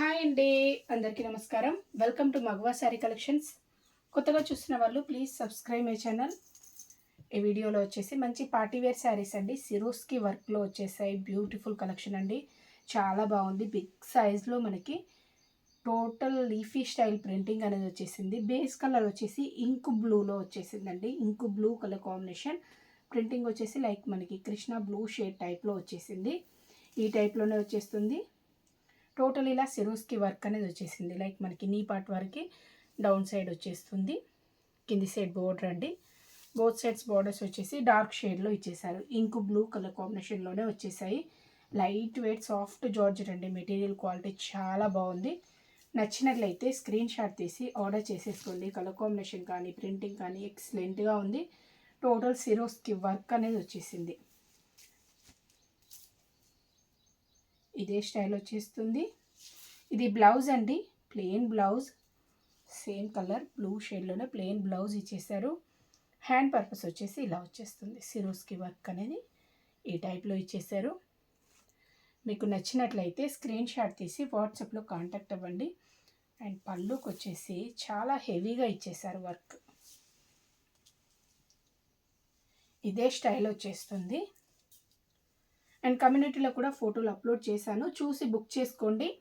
Hi అండి అందరికీ నమస్కారం. Welcome to Magava sari collections కొత్తగా చూస్తున్న వాళ్ళు ప్లీజ్ సబ్స్క్రైబ్ మై ఛానల్ ఈ వీడియోలో వచ్చేసి మంచి పార్టీవేర్ శారీస్ అండి. సిరోస్కి వర్క్లో వచ్చేసాయి. బ్యూటిఫుల్ కలెక్షన్ అండి. చాలా బాగుంది. బిగ్ సైజ్లో మనకి టోటల్ లీఫీ స్టైల్ ప్రింటింగ్ అనేది వచ్చేసింది. బేస్ కలర్ వచ్చేసి ఇంక్ బ్లూలో వచ్చేసిందండి. Ink blue colour combination printing వచ్చేసి లైక్ మనకి కృష్ణ బ్లూ షేడ్ టైప్లో వచ్చేసింది. ఈ టైప్లోనే వచ్చేస్తుంది. టోటల్ ఇలా సిరోస్కి వర్క్ అనేది వచ్చేసింది. లైక్ మనకి నీ పార్ట్ వరకు డౌన్ సైడ్ వచ్చేస్తుంది. కింది సైడ్ బోర్డర్ అండి. బోత్ సైడ్స్ బోర్డర్స్ వచ్చేసి డార్క్ షేడ్లో ఇచ్చేసారు ఇంక్ బ్లూ కలర్ కాంబినేషన్లోనే వచ్చేసాయి. లైట్ వెయిట్ సాఫ్ట్ జార్జెట్ అండి. మెటీరియల్ క్వాలిటీ చాలా బాగుంది. నచ్చినట్లయితే స్క్రీన్ షాట్ తీసి ఆర్డర్ చేసేసుకోండి. కలర్ కాంబినేషన్ కానీ ప్రింటింగ్ కానీ ఎక్సలెంట్గా ఉంది. టోటల్ సిరోస్కి వర్క్ అనేది వచ్చేసింది. ఇదే స్టైల్ వచ్చేస్తుంది. ఇది బ్లౌజ్ అండి. Plain blouse. Same colour blue షేడ్లోనే plain blouse ఇచ్చేసారు హ్యాండ్ పర్పస్ వచ్చేసి ఇలా వచ్చేస్తుంది. సిరోస్కి వర్క్ అనేది ఈ టైప్లో ఇచ్చేసారు మీకు నచ్చినట్లయితే స్క్రీన్ షాట్ తీసి వాట్సాప్లో కాంటాక్ట్ అవ్వండి. అండ్ పళ్ళుకి వచ్చేసి చాలా హెవీగా ఇచ్చేసారు వర్క్. ఇదే స్టైల్ వచ్చేస్తుంది. అండ్ కమ్యూనిటీలో కూడా ఫోటోలు అప్లోడ్ చేశాను. చూసి బుక్ చేసుకోండి.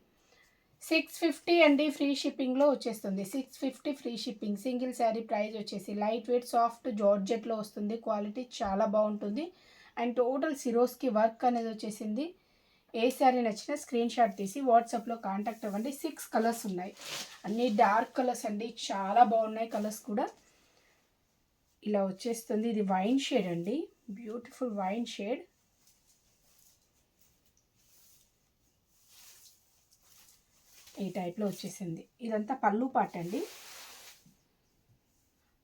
సిక్స్ ఫిఫ్టీ అండి ఫ్రీ షిప్పింగ్లో వచ్చేస్తుంది. Six fifty free shipping. Single sari price వచ్చేసి లైట్ వెయిట్ సాఫ్ట్ జార్జెట్లో వస్తుంది. క్వాలిటీ చాలా బాగుంటుంది. అండ్ టోటల్ సిరోస్కి వర్క్ అనేది వచ్చేసింది. ఏ శారీ నచ్చినా స్క్రీన్ షాట్ తీసి వాట్సాప్లో కాంటాక్ట్ అవ్వండి. సిక్స్ కలర్స్ ఉన్నాయి. అన్నీ డార్క్ కలర్స్ అండి. చాలా బాగున్నాయి కలర్స్ కూడా. ఇలా వచ్చేస్తుంది. ఇది వైన్ షేడ్ అండి. Beautiful wine shade. ఈ టైప్లో వచ్చేసింది. ఇదంతా పళ్ళు పాట అండి.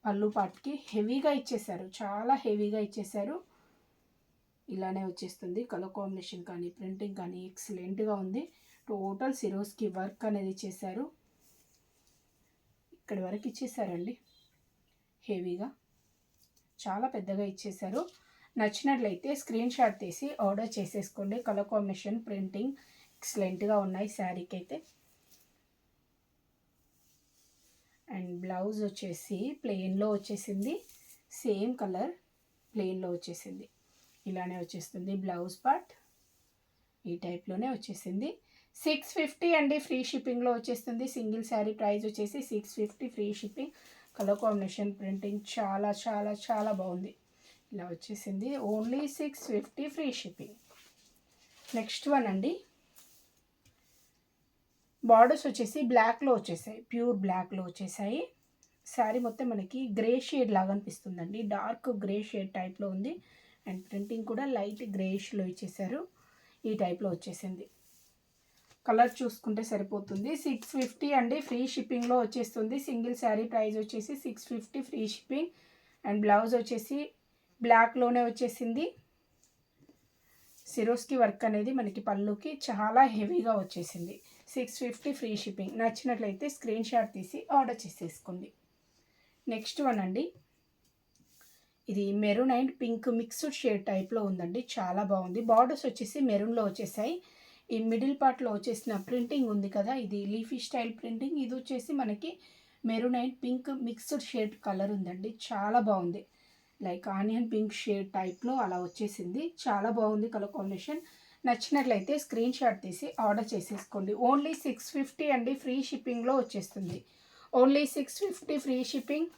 పళ్ళు పాట్కి హెవీగా ఇచ్చేసారు చాలా హెవీగా ఇచ్చేసారు ఇలానే వచ్చేస్తుంది. కలర్ కాంబినేషన్ కానీ ప్రింటింగ్ కానీ ఎక్సలెంట్గా ఉంది. టోటల్ సిరోస్కి వర్క్ అనేది చేశారు ఇక్కడి వరకు ఇచ్చేసారండి హెవీగా. చాలా పెద్దగా ఇచ్చేసారు నచ్చినట్లయితే స్క్రీన్ షాట్ తీసి ఆర్డర్ చేసేసుకోండి. కలర్ కాంబినేషన్ ప్రింటింగ్ ఎక్సలెంట్గా ఉన్నాయి శారీకి అయితే అండ్ బ్లౌజ్ వచ్చేసి ప్లెయిన్లో వచ్చేసింది. సేమ్ కలర్ ప్లెయిన్లో వచ్చేసింది. ఇలానే వచ్చేస్తుంది బ్లౌజ్ పార్ట్. ఈ టైప్లోనే వచ్చేసింది. సిక్స్ ఫిఫ్టీ అండి ఫ్రీ షిప్పింగ్లో వచ్చేస్తుంది. సింగిల్ శారీ ప్రైస్ వచ్చేసి six fifty free shipping. Colour combination printing చాలా చాలా చాలా బాగుంది. ఇలా వచ్చేసింది. Only six fifty free shipping. Next one అండి. బార్డర్స్ వచ్చేసి బ్లాక్లో వచ్చేసాయి. ప్యూర్ బ్లాక్లో వచ్చేసాయి. శారీ మొత్తం మనకి గ్రే షేడ్ లాగా అనిపిస్తుందండి. డార్క్ గ్రే షేడ్ టైప్లో ఉంది. అండ్ ప్రింటింగ్ కూడా లైట్ గ్రేష్లో ఇచ్చేసారు. ఈ టైప్లో వచ్చేసింది. కలర్ చూసుకుంటే సరిపోతుంది. సిక్స్ ఫిఫ్టీ అండి. ఫ్రీ షిప్పింగ్లో వచ్చేస్తుంది. సింగిల్ శారీ ప్రైస్ వచ్చేసి six fifty free shipping and blouse వచ్చేసి బ్లాక్లోనే వచ్చేసింది. సిరోస్కి వర్క్ అనేది మనకి పళ్ళుకి చాలా హెవీగా వచ్చేసింది. సిక్స్ ఫిఫ్టీ ఫ్రీ షిప్పింగ్ నచ్చినట్లయితే స్క్రీన్ షాట్ తీసి ఆర్డర్ చేసేసుకోండి. నెక్స్ట్ వన్ అండి. ఇది maroon and pink mixed shade టైప్లో ఉందండి. చాలా బాగుంది. బార్డర్స్ వచ్చేసి మెరూన్లో వచ్చేసాయి. ఈ మిడిల్ పార్ట్లో వచ్చేసిన ప్రింటింగ్ ఉంది కదా ఇది లీఫీ స్టైల్ ప్రింటింగ్. ఇది వచ్చేసి మనకి maroon and pink mixed shade colour ఉందండి. చాలా బాగుంది. లైక్ ఆనియన్ పింక్ షేడ్ టైప్లో అలా వచ్చేసింది. చాలా బాగుంది కలర్ కాంబినేషన్. నచ్చినట్లయితే స్క్రీన్ షాట్ తీసి ఆర్డర్ చేసేసుకోండి. ఓన్లీ సిక్స్ ఫిఫ్టీ అండి. ఫ్రీ షిప్పింగ్లో వచ్చేస్తుంది. Only six fifty free shipping.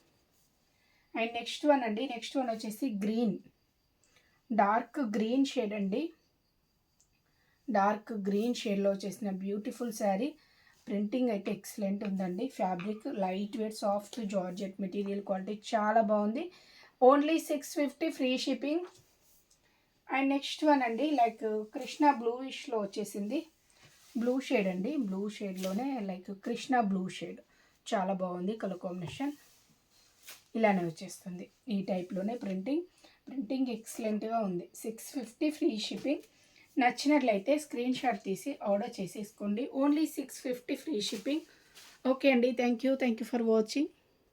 And next one అండి నెక్స్ట్ వన్ వచ్చేసి గ్రీన్. డార్క్ గ్రీన్ షేడ్ అండి. డార్క్ గ్రీన్ షేడ్లో వచ్చేసిన బ్యూటిఫుల్ శారీ. ప్రింటింగ్ అయితే ఎక్సలెంట్ ఉందండి. Fabric light weight soft georgette material quality చాలా బాగుంది. Only six fifty free shipping. And next one అండి లైక్ కృష్ణ బ్లూయిష్లో వచ్చేసింది. బ్లూ షేడ్ అండి. బ్లూ షేడ్లోనే లైక్ కృష్ణ బ్లూ షేడ్. చాలా బాగుంది కలర్ కాంబినేషన్. ఇలానే వచ్చేస్తుంది. ఈ టైప్లోనే ప్రింటింగ్ ప్రింటింగ్ ఎక్సలెంట్గా ఉంది. సిక్స్ ఫిఫ్టీ ఫ్రీ షిప్పింగ్ నచ్చినట్లయితే స్క్రీన్ షాట్ తీసి ఆర్డర్ చేసేసుకోండి. Only six fifty free shipping okay అండి. Thank you thank you for watching